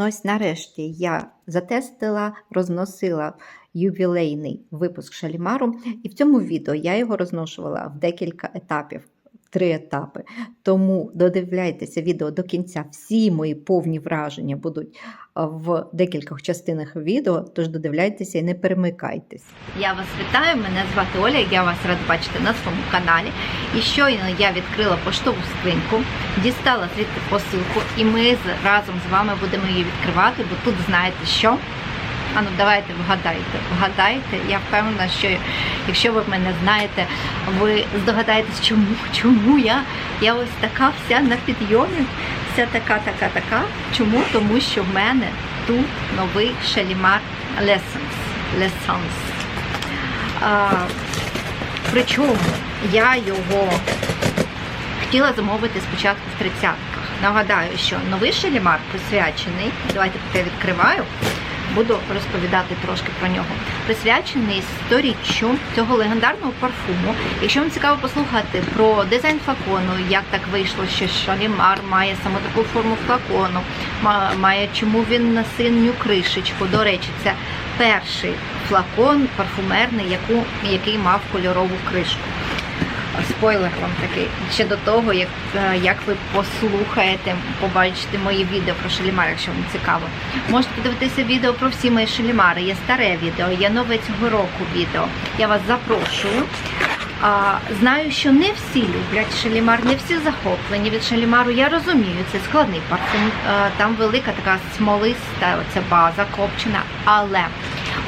Ну ось нарешті я затестила, розносила ювілейний випуск шалімару, і в цьому відео я його розношувала в декілька етапів. Три етапи. Тому додивляйтеся відео до кінця. Всі мої повні враження будуть в декількох частинах відео, тож додивляйтеся і не перемикайтесь. Я вас вітаю, мене звати Оля, я вас рада бачити на своєму каналі. І щойно я відкрила поштову скриньку, дістала звідти посилку, і ми разом з вами будемо її відкривати, бо тут знаєте що? А ну давайте вгадайте, вгадайте. Я впевнена, що якщо ви мене знаєте, ви здогадаєтесь, чому, чому я, я ось така вся на підйомі, вся така, така, така. Чому? Тому що в мене тут новий шалімар Lessons. Lessons. А, причому я його хотіла замовити спочатку в 30-ках. Нагадаю, що новий шалімар присвячений, давайте я відкриваю, буду розповідати трошки про нього. Присвячений сторіччю цього легендарного парфуму. Якщо вам цікаво послухати про дизайн флакону, як так вийшло, що шалімар має саме таку форму флакону, ма- має чому він на синю кришечку. До речі, це перший флакон парфумерний, яку, який мав кольорову кришку спойлер вам такий ще до того, як, е, як ви послухаєте, побачите мої відео про шалімар, якщо вам цікаво. Можете подивитися відео про всі мої шалімари. Є старе відео, є нове цього року відео. Я вас запрошую. А, знаю, що не всі люблять шалімар, не всі захоплені від шалімару. Я розумію, це складний парфум. а, Там велика така смолиста оця база копчена, але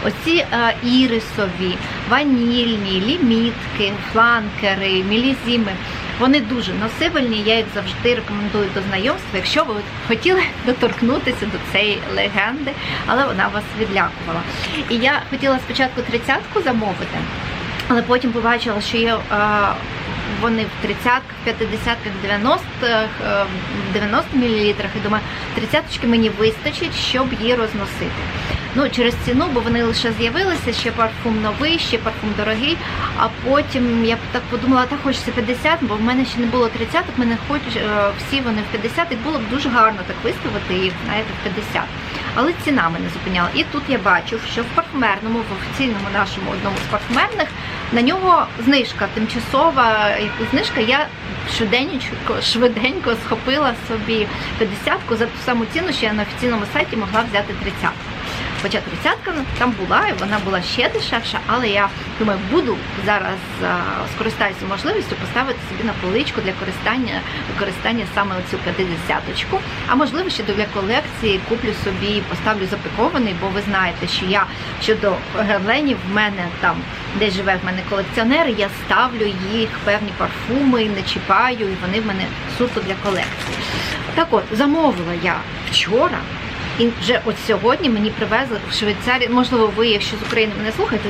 Оці е, ірисові, ванільні, лімітки, фланкери, мілізіми. Вони дуже носибельні. Я їх завжди рекомендую до знайомства, якщо ви хотіли доторкнутися до цієї легенди, але вона вас відлякувала. І я хотіла спочатку тридцятку замовити, але потім побачила, що є. Вони в 30-ках, 50-ках, 90-х, е, 90 мл, і думаю, 30-очки мені вистачить, щоб її розносити. Ну, через ціну, бо вони лише з'явилися, ще парфум новий, ще парфум дорогий. А потім я так подумала, так хочеться 50, бо в мене ще не було 30, в мене хоч е, всі вони в 50, і було б дуже гарно так виставити їх, знаєте, в 50. Але ціна мене зупиняла. І тут я бачу, що в парфумерному, в офіційному нашому одному з парфумерних, на нього знижка тимчасова знижка. Я швиденько, швиденько схопила собі 50-ку за ту саму ціну, що я на офіційному сайті могла взяти 30. Хоча 30-ка там була, і вона була ще дешевша, але я думаю, буду зараз скористаюся можливістю поставити собі на поличку для користання використання саме оцю 50-очку. А можливо, ще для колекції куплю собі, поставлю запакований, бо ви знаєте, що я щодо герленів в мене там, де живе в мене колекціонер, я ставлю їх певні парфуми, не чіпаю, і вони в мене суто для колекції. Так от, замовила я вчора. І вже от сьогодні мені привезли в Швейцарії, можливо, ви, якщо з України мене слухаєте,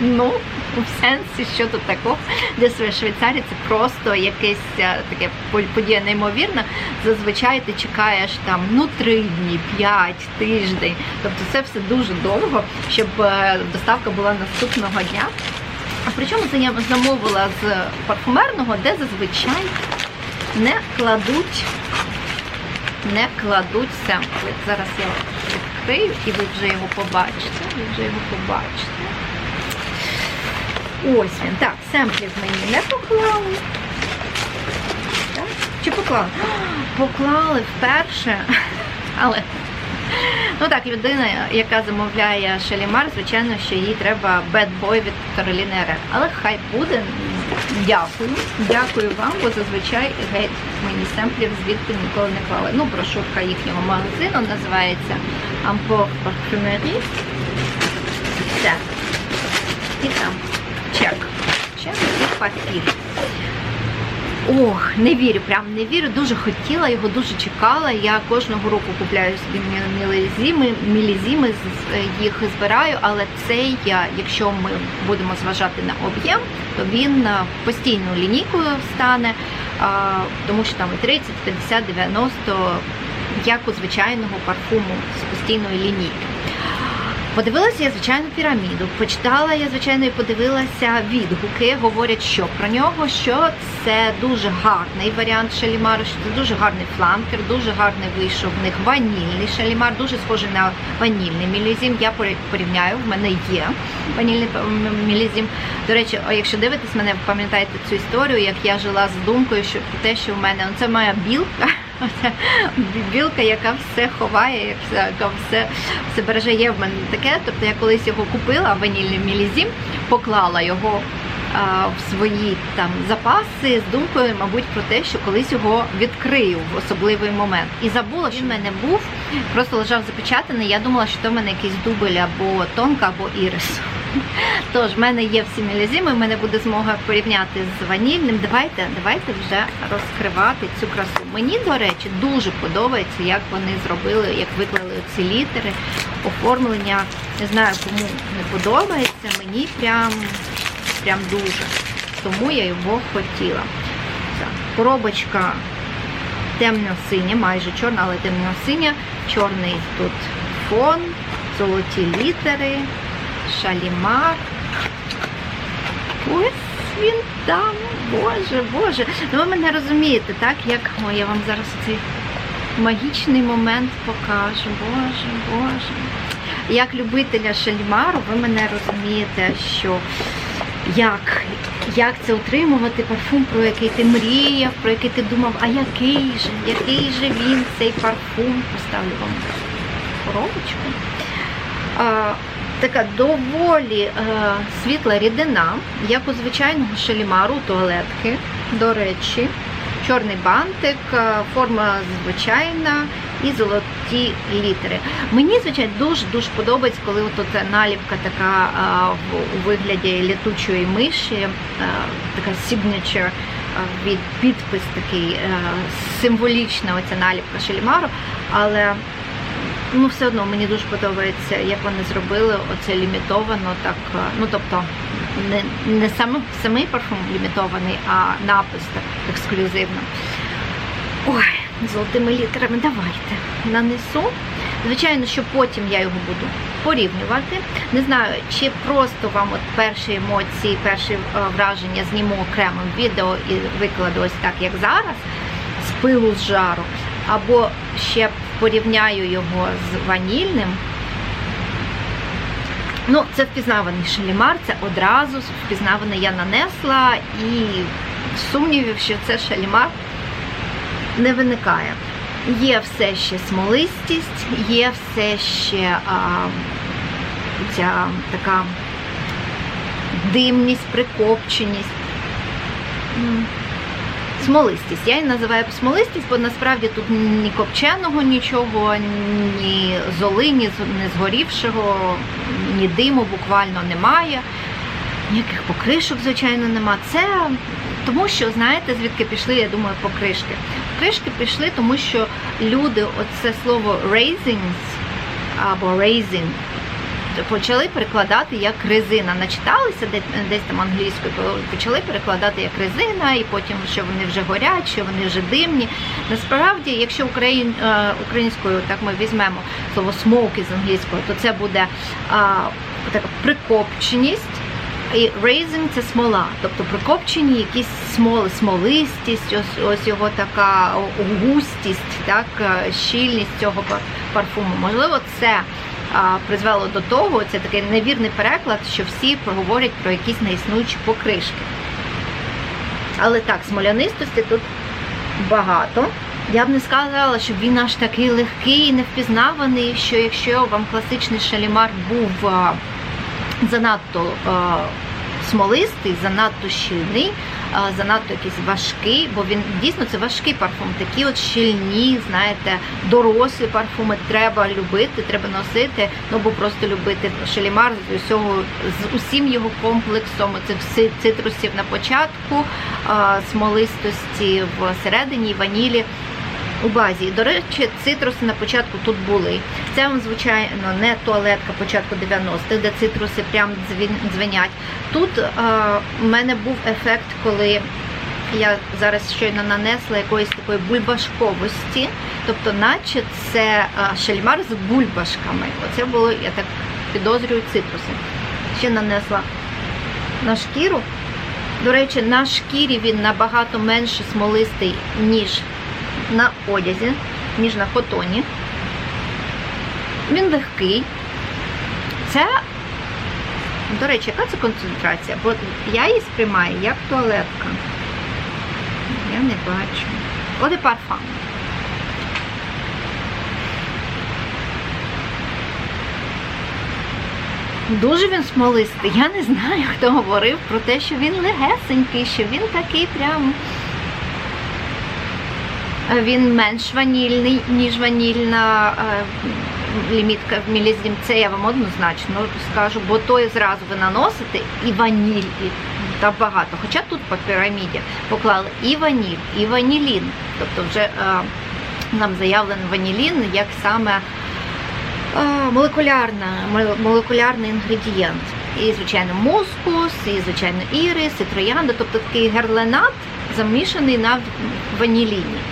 ну, в сенсі, що тут такого, де своє Швейцарія, це просто якесь е, таке подія неймовірна. Зазвичай ти чекаєш там ну три дні, п'ять, тиждень. Тобто це все дуже довго, щоб е, доставка була наступного дня. А причому це я замовила з парфумерного, де зазвичай не кладуть не кладуть семпли. Зараз я відкрию і ви вже його побачите. Ви вже його побачите. Ось він. Так, семплів мені не поклали. Так? Чи поклали? Поклали вперше. Але ну так, людина, яка замовляє шалімар, звичайно, що їй треба Boy від Кароліни Ерек. Але хай буде. Дякую. Дякую вам, бо зазвичай геть мені семплів звідти ніколи не клали. Ну, брошурка їхнього магазину називається Ampor Parfumerie. Все. І там чек. Чек і папір. Ох, не вірю, прям не вірю. Дуже хотіла його, дуже чекала. Я кожного року купляю собі мілізіми, мілізіми з- їх збираю, але цей, я, якщо ми будемо зважати на об'єм, то він постійною лінійкою стане, тому що там і 30, 50, 90, як у звичайного парфуму з постійної лінійки. Подивилася я, звичайно, піраміду. Почитала я, звичайно, і подивилася відгуки. Говорять, що про нього, що це дуже гарний варіант шалімару, що це дуже гарний фланкер, дуже гарний вийшов в них ванільний шалімар, дуже схожий на ванільний мілізім. Я порівняю, в мене є ванільний мілізім. До речі, якщо дивитесь мене, пам'ятаєте цю історію, як я жила з думкою, що про те, що в мене ну, це моя білка. Оце білка, яка все ховає, яка все, все. Є в мене таке. Тобто я колись його купила, ванільний мілізім, поклала його а, в свої там запаси з думкою, мабуть, про те, що колись його відкрию в особливий момент. І забула, що в мене був, просто лежав запечатаний. Я думала, що то в мене якийсь дубль або тонка, або ірис. Тож, в мене є всі мілізіми, в мене буде змога порівняти з ванільним. Давайте, давайте вже розкривати цю красу. Мені, до речі, дуже подобається, як вони зробили, як виклали ці літери, оформлення. Не знаю, кому не подобається. Мені прям, прям дуже. Тому я його хотіла. Коробочка темно-синя, майже чорна, але темно-синя. Чорний тут фон, золоті літери, шалімар. Ось він там, боже, боже. Ну ви мене розумієте, так? Як я вам зараз цей магічний момент покажу. Боже, боже. Як любителя шальмару, ви мене розумієте, що як, як це утримувати парфум, про який ти мріяв, про який ти думав, а який же, який же він, цей парфум. Поставлю вам коробочку. Така доволі е, світла рідина, як у звичайного шалімару туалетки, до речі. Чорний бантик, е, форма звичайна і золоті літери. Мені, звичайно, дуже-дуже подобається, коли от наліпка така а, у вигляді літучої миші, така signature, а, від підпис такий символічна оця наліпка шалімару, але ну, все одно мені дуже подобається, як вони зробили оце лімітовано, так, ну тобто не, не саме, самий парфум лімітований, а напис так ексклюзивно. Ой, золотими літерами давайте нанесу. Звичайно, що потім я його буду порівнювати. Не знаю, чи просто вам от перші емоції, перші е, враження зніму окремим відео і викладу ось так, як зараз, з пилу з жару, або ще порівняю його з ванільним. Ну, це впізнаваний шалімар, це одразу впізнаваний я нанесла і сумнівів, що це шалімар не виникає. Є все ще смолистість, є все ще а, ця така димність, прикопченість. Смолистість. Я її називаю смолистість, бо насправді тут ні копченого нічого, ні золи, ні згорівшого, ні диму буквально немає. Ніяких покришок, звичайно, нема. Це тому, що знаєте, звідки пішли, я думаю, покришки. Покришки пішли, тому що люди, оце слово raisins або raising, почали перекладати як резина. Начиталися де- десь там англійською, почали перекладати як резина, і потім, що вони вже горять, що вони вже димні. Насправді, якщо україн, е, українською так ми візьмемо слово smoky з англійською, то це буде а, така прикопченість. І raising – це смола, тобто прикопчені якісь смоли, смолистість, ось, ось його така густість, так, е, щільність цього парфуму. Можливо, це призвело до того, це такий невірний переклад, що всі проговорять про якісь неіснуючі покришки. Але так, смолянистості тут багато. Я б не сказала, що він аж такий легкий і невпізнаваний, що якщо вам класичний шалімар був занадто смолистий, занадто щільний, занадто якийсь важкий, бо він дійсно це важкий парфум. Такі от щільні, знаєте, дорослі парфуми треба любити, треба носити. Ну бо просто любити шалімар з усього з усім його комплексом цих ци- цитрусів на початку, смолистості всередині, ванілі. У базі. До речі, цитруси на початку тут були. Це вам, звичайно, не туалетка початку 90-х, де цитруси прям дзвенять. Тут е, у мене був ефект, коли я зараз щойно нанесла якоїсь такої бульбашковості, тобто, наче це е, шальмар з бульбашками. Оце було, я так підозрюю цитруси. Ще нанесла на шкіру. До речі, на шкірі він набагато менше смолистий, ніж на одязі, ніж на котоні. Він легкий. Це, до речі, яка це концентрація? Бо я її сприймаю як туалетка. Я не бачу. Оде парфам. Дуже він смолистий. Я не знаю, хто говорив про те, що він легесенький, що він такий прям. Е, Він менш ванільний, ніж ванільна е, лімітка в мілізім. Це я вам однозначно скажу, бо той зразу ви наносите і ваніль, і та багато. Хоча тут по піраміді поклали і ваніль, і ванілін. Тобто вже е, нам заявлено ванілін як саме молекулярна, молекулярний інгредієнт. І, звичайно, мускус, і, звичайно, ірис, і троянда, тобто такий герленат замішаний на ваніліні.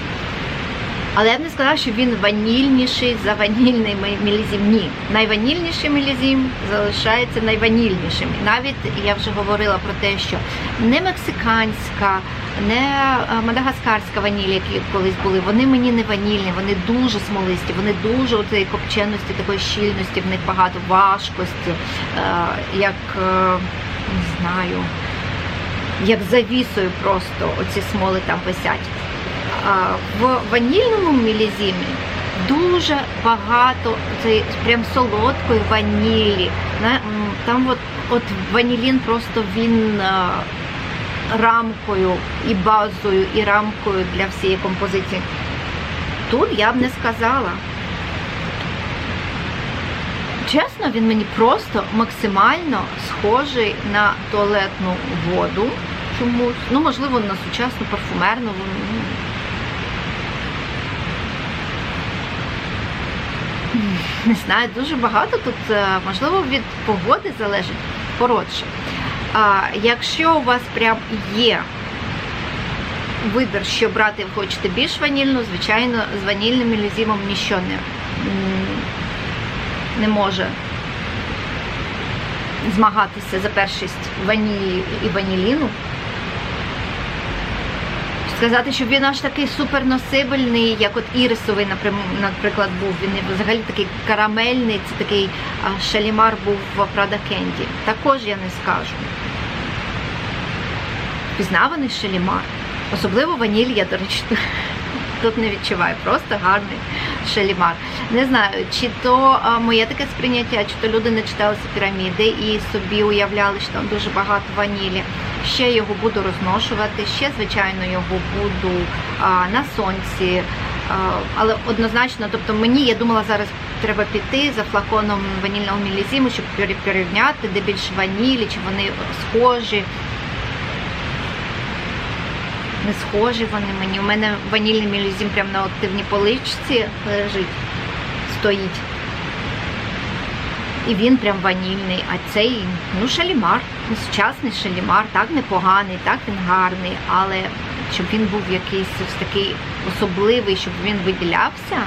Але я б не сказала, що він ванільніший за ванільний мілізім. Ні. Найванільніший мілізім залишається найванільнішим. Навіть я вже говорила про те, що не мексиканська, не е, мадагаскарська ваніль, які колись були, вони мені не ванільні, вони дуже смолисті, вони дуже цієї копченості, такої щільності, в них багато важкості, е, як е, не знаю, як завісою просто оці смоли там висять. В ванільному мілізімі дуже багато цієї прям солодкої ванілі. Там от, от ванілін просто він рамкою і базою, і рамкою для всієї композиції. Тут я б не сказала. Чесно, він мені просто максимально схожий на туалетну воду чомусь. Ну, можливо, на сучасну парфумерну. Не знаю, дуже багато тут, е, можливо, від погоди залежить коротше. А якщо у вас прям є вибір, що брати, хочете більш ванільну, звичайно, з ванільним мілізімом ніщо не, не може змагатися за першість ванілі і ваніліну. Сказати, що він аж такий суперносибельний, як от ірисовий, наприклад, був. Він взагалі такий карамельний, це такий шалімар був в Prada Candy. Також я не скажу. Впізнаваний шалімар. Особливо ваніль, я, до речі, тут не відчуваю. Просто гарний шалімар. Не знаю, чи то моє таке сприйняття, чи то люди не читалися піраміди і собі уявляли, що там дуже багато ванілі. Ще його буду розношувати, ще, звичайно, його буду на сонці. Але однозначно, тобто мені, я думала, зараз треба піти за флаконом ванільного мілізіму, щоб пере- порівняти, де більше ванілі, чи вони схожі. Не схожі вони мені. У мене ванільний мілізім прямо на активній поличці лежить, стоїть. І він прям ванільний, а цей, ну, шалімар, ну, сучасний шалімар, так непоганий, так він гарний, але щоб він був якийсь ось такий особливий, щоб він виділявся.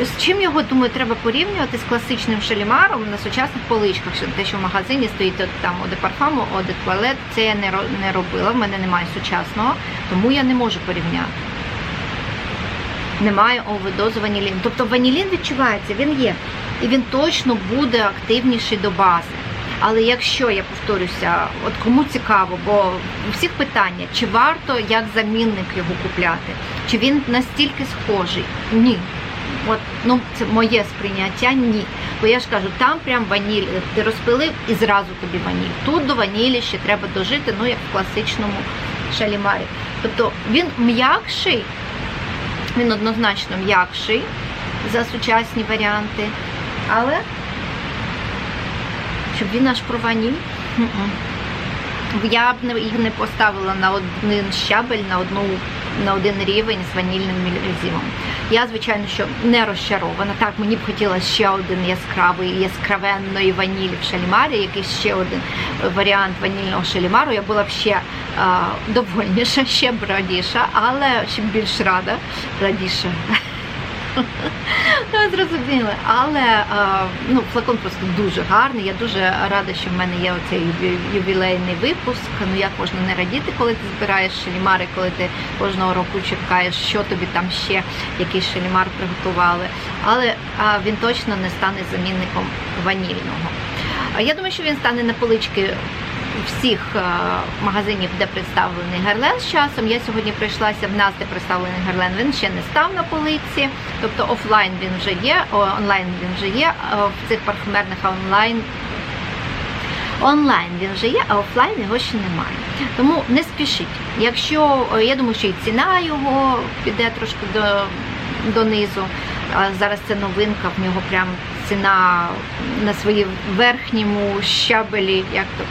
Е, з чим його, думаю, треба порівнювати з класичним шалімаром на сучасних поличках, те, що в магазині стоїть от, там оде парфаму, оде туалет, це я не робила, в мене немає сучасного, тому я не можу порівняти немає овerdозу ванілін. Тобто ванілін відчувається, він є. І він точно буде активніший до бази. Але якщо я повторюся, от кому цікаво, бо у всіх питання, чи варто як замінник його купляти, чи він настільки схожий? Ні. От, ну, це моє сприйняття ні. Бо я ж кажу, там прям ваніль, ти розпилив і зразу тобі ваніль. Тут до ванілі ще треба дожити, ну як в класичному шалімарі. Тобто він м'якший, він однозначно м'якший за сучасні варіанти, але щоб він аж про ваніль. Я б не- їх не поставила на один щабель, на одну на один рівень з ванільним мілізімом. Я, звичайно, що не розчарована. Так, мені б хотілося ще один яскравий, яскравенної ванілі в шалімарі, який ще один варіант ванільного шалімару. Я була б ще а, довольніша, ще б радіша, але ще більш рада, радіша. Ну, зрозуміли. Але е, ну, флакон просто дуже гарний. Я дуже рада, що в мене є оцей ювілейний випуск. Ну як можна не радіти, коли ти збираєш шалімари, коли ти кожного року чекаєш, що тобі там ще якийсь шалімар приготували. Але він точно не стане замінником ванільного. Я думаю, що він стане на полички всіх е, магазинів, де представлений герлен з часом. Я сьогодні прийшлася в нас, де представлений герлен. Він ще не став на полиці, тобто офлайн він вже є, онлайн він вже є. В цих парфумерних онлайн. Онлайн він вже є, а офлайн його ще немає. Тому не спішіть. Якщо е, я думаю, що і ціна його піде трошки до, донизу. Зараз це новинка, в нього прям ціна на своїй верхньому щабелі, як то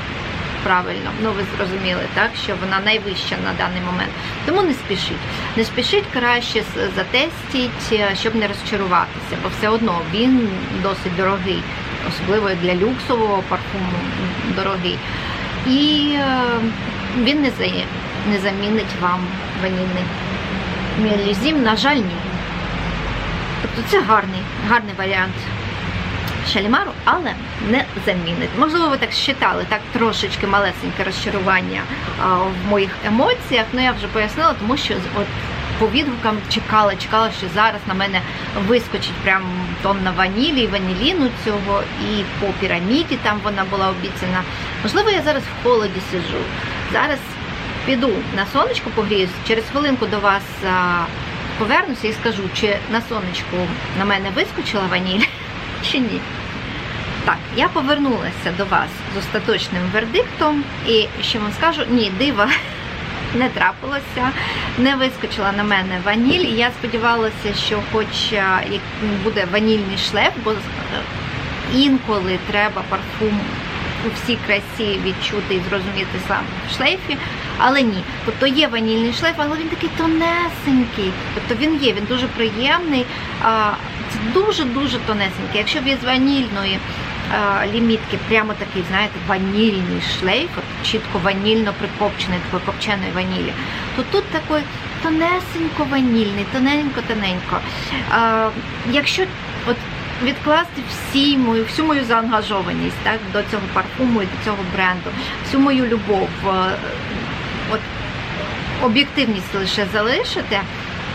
правильно, ну ви зрозуміли, так що вона найвища на даний момент. Тому не спішіть. Не спішіть краще затестіть, е, щоб не розчаруватися, бо все одно він досить дорогий, особливо для люксового парфуму дорогий. І е, він не, не замінить вам ванільний мелізім, на жаль, ні. Тобто це гарний, гарний варіант шалімару, але не замінить. Можливо, ви так считали, так трошечки малесеньке розчарування в моїх емоціях. Ну я вже пояснила, тому що от по відгукам чекала, чекала, що зараз на мене вискочить прям тонна ванілі і ваніліну цього, і по піраміді там вона була обіцяна. Можливо, я зараз в холоді сиджу. Зараз піду на сонечко погріюсь, через хвилинку до вас повернуся і скажу, чи на сонечку на мене вискочила ваніль, чи ні. Так, я повернулася до вас з остаточним вердиктом, і що вам скажу, ні, дива не трапилося, не вискочила на мене ваніль. Я сподівалася, що хоч як буде ванільний шлейф, бо е, інколи треба парфум у всій красі відчути і зрозуміти сам в шлейфі, але ні. Тобто є ванільний шлейф, але він такий тонесенький. Тобто він є, він дуже приємний. Це дуже-дуже тонесенький. Якщо без ванільної а, лімітки, прямо такий, знаєте, ванільний шлейф, от чітко ванільно прикопчений, такої копченої ванілі, то тут такий тонесенько ванільний, тоненько-тоненько. А, Якщо от відкласти всі мою, всю мою заангажованість так, до цього парфуму і до цього бренду, всю мою любов, е, от об'єктивність лише залишити,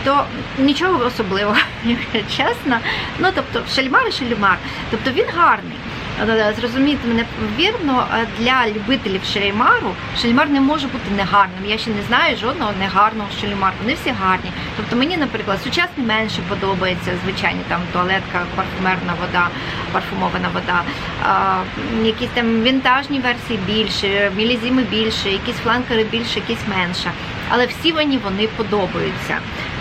то нічого особливого, чесно. Ну, тобто, шальмар і шальмар. Тобто він гарний. Е, Зрозумійте мене вірно, е, для любителів шальмару шальмар не може бути негарним. Я ще не знаю жодного негарного шальмару. Вони всі гарні. Тобто мені, наприклад, сучасний менше подобається, звичайні там туалетка, парфумерна вода, парфумована вода. А, якісь там вінтажні версії більше, мілізіми більше, якісь фланкери більше, якісь менше. Але всі вони вони подобаються.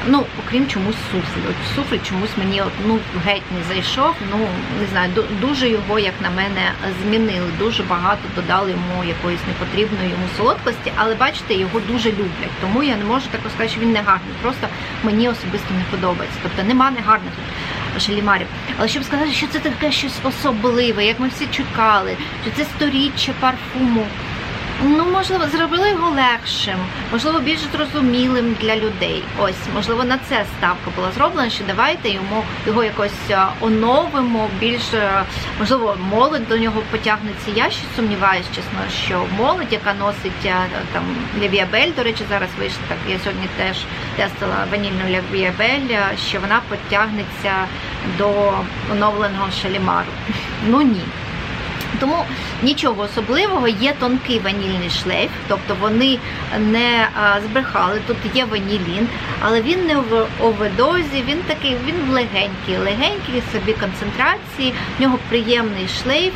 Ну, окрім чомусь суфлі. От суфлі чомусь мені от, ну, геть не зайшов. Ну, не знаю, ду- дуже його, як на мене, змінили. Дуже багато додали йому якоїсь непотрібної йому солодкості, але бачите, його дуже люблять. Тому я не можу так сказати, що він не гарний. Просто мені особисто не подобається. Тобто нема негарних шалімарів. Але щоб сказати, що це таке щось особливе, як ми всі чекали, що це сторіччя парфуму. Ну, можливо, зробили його легшим, можливо, більш зрозумілим для людей. Ось, можливо, на це ставка була зроблена, що давайте йому його якось е, оновимо, більш е, можливо, молодь до нього потягнеться. Я ще сумніваюся, чесно, що молодь, яка носить е, там Левіабель, до речі, зараз вийшла так. Я сьогодні теж тестила ванільну Левіабель, е, що вона потягнеться до оновленого шалімару. Ну ні. Тому нічого особливого, є тонкий ванільний шлейф, тобто вони не збрехали. Тут є ванілін, але він не в оведозі, він такий, він в легенький, легенький собі концентрації, в нього приємний шлейф,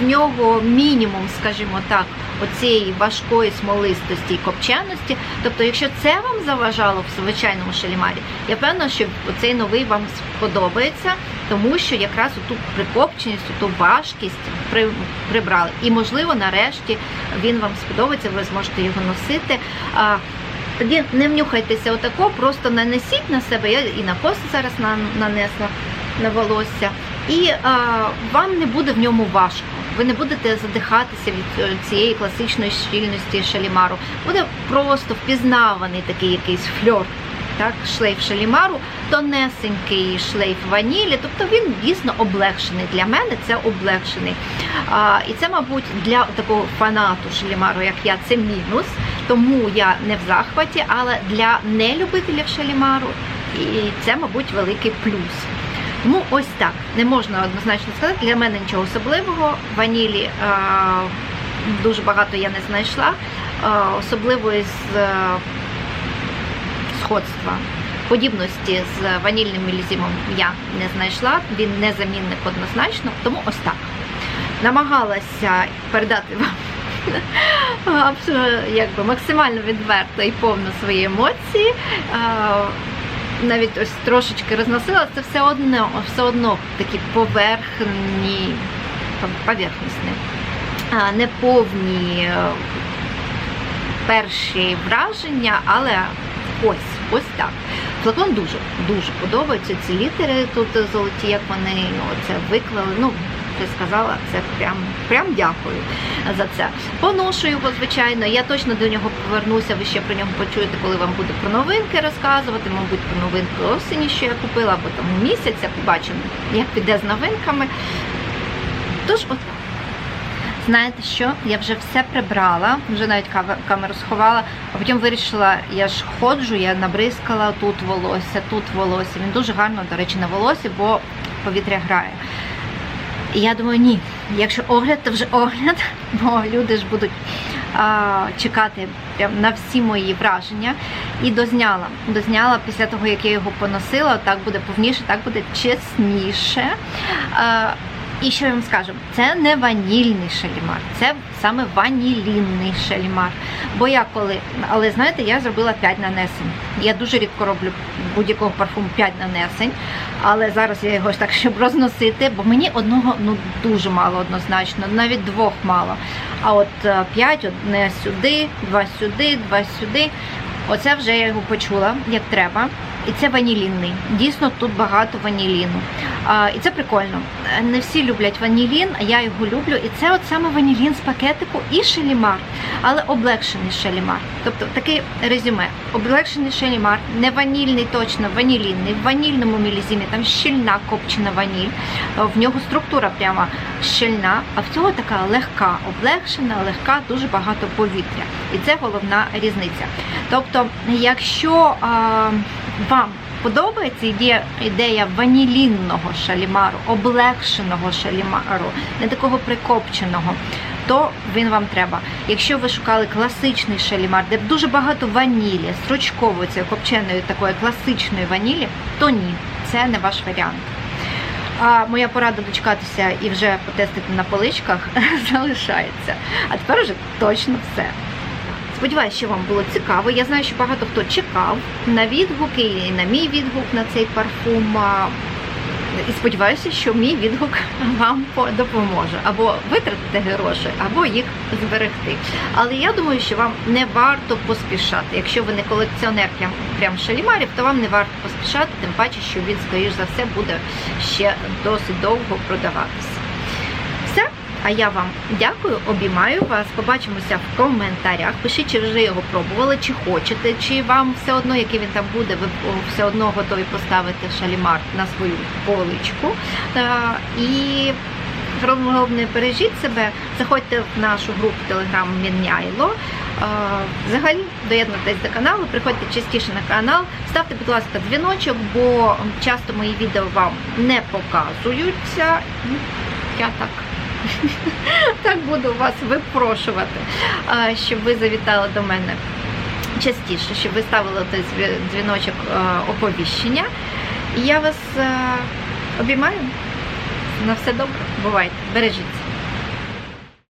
в нього мінімум, скажімо так, оцієї важкої смолистості і копченості. Тобто, якщо це вам заважало в звичайному шалімарі, я певна, що цей новий вам сподобається, тому що якраз ту прикопченість, ту важкість при, прибрали. І, можливо, нарешті він вам сподобається, ви зможете його носити. Тоді не внюхайтеся отако, просто нанесіть на себе. Я і на коси зараз нанесла на волосся, і а, вам не буде в ньому важко. Ви не будете задихатися від е, цієї класичної щільності шалімару. Буде просто впізнаваний такий якийсь фльор так, шлейф шалімару, тонесенький шлейф ванілі. Тобто він дійсно облегшений. Для мене це облегшений. А, і це, мабуть, для такого фанату шалімару, як я, це мінус. Тому я не в захваті, але для нелюбителів шалімару і це, мабуть, великий плюс. Тому ось так. Не можна однозначно сказати. Для мене нічого особливого. Ванілі а, дуже багато я не знайшла. А, особливо з е, сходства. Подібності з ванільним мілізімом я не знайшла, він не замінник однозначно, тому ось так. Намагалася передати вам якби максимально відверто і повно свої емоції. Навіть ось трошечки розносила, це все одно, все одно такі поверхні, поверхностні, неповні е, перші враження, але ось, ось так. Флакон дуже дуже подобається. Ці літери тут золоті, як вони оце виклали. Ну, ти сказала, це прям, прям дякую за це. Поношу його, звичайно. Я точно до нього повернуся. Ви ще про нього почуєте, коли вам буду про новинки розказувати. Мабуть, про новинки осені, що я купила, або там місяця. Побачимо, як піде з новинками. Тож, отак. Знаєте що? Я вже все прибрала, вже навіть камеру сховала, а потім вирішила, я ж ходжу, я набризкала тут волосся, тут волосся. Він дуже гарно, до речі, на волосі, бо повітря грає. І я думаю, ні, якщо огляд, то вже огляд, бо люди ж будуть а, чекати прям на всі мої враження. І дозняла. Дозняла після того, як я його поносила, так буде повніше, так буде чесніше. А, і що я вам скажу, це не ванільний шалімар, це саме ванілінний шалімар. Бо я коли, але знаєте, я зробила 5 нанесень. Я дуже рідко роблю будь-якого парфуму 5 нанесень, але зараз я його ж так, щоб розносити, бо мені одного ну дуже мало однозначно, навіть двох мало. А от 5 одне сюди, два сюди, два сюди. Оце вже я його почула, як треба. І це ванілінний. Дійсно, тут багато ваніліну. А, і це прикольно. Не всі люблять ванілін, а я його люблю. І це от саме ванілін з пакетику і шелімар, але облегшений шелімар. Тобто таке резюме. Облегшений шелімар, не ванільний, точно ванілінний. В ванільному мілізімі там щільна копчена ваніль. В нього структура прямо щільна, а в цього така легка, облегшена, легка, дуже багато повітря. І це головна різниця. Тобто, якщо а, вам подобається ідея, ідея ванілінного шалімару, облегшеного шалімару, не такого прикопченого, то він вам треба. Якщо ви шукали класичний шалімар, де дуже багато ванілі, стручкової цієї копченої такої класичної ванілі, то ні, це не ваш варіант. А моя порада дочекатися і вже потестити на поличках залишається. А тепер вже точно все. Сподіваюся, що вам було цікаво. Я знаю, що багато хто чекав на відгуки і на мій відгук на цей парфум. І сподіваюся, що мій відгук вам допоможе або витратити гроші, або їх зберегти. Але я думаю, що вам не варто поспішати. Якщо ви не колекціонер прям, прям шалімарів, то вам не варто поспішати, тим паче, що він, скоріш за все, буде ще досить довго продаватися. А я вам дякую, обіймаю вас. Побачимося в коментарях. Пишіть, чи вже його пробували, чи хочете, чи вам все одно, який він там буде, ви все одно готові поставити шалімар на свою поличку. І головне, бережіть себе, заходьте в нашу групу Телеграм Мінняйло. Взагалі доєднуйтесь до каналу, приходьте частіше на канал, ставте, будь ласка, дзвіночок, бо часто мої відео вам не показуються. Я так так буду вас випрошувати, щоб ви завітали до мене частіше, щоб ви ставили той дзвіночок оповіщення. Я вас обіймаю. На все добре. Бувайте, бережіться.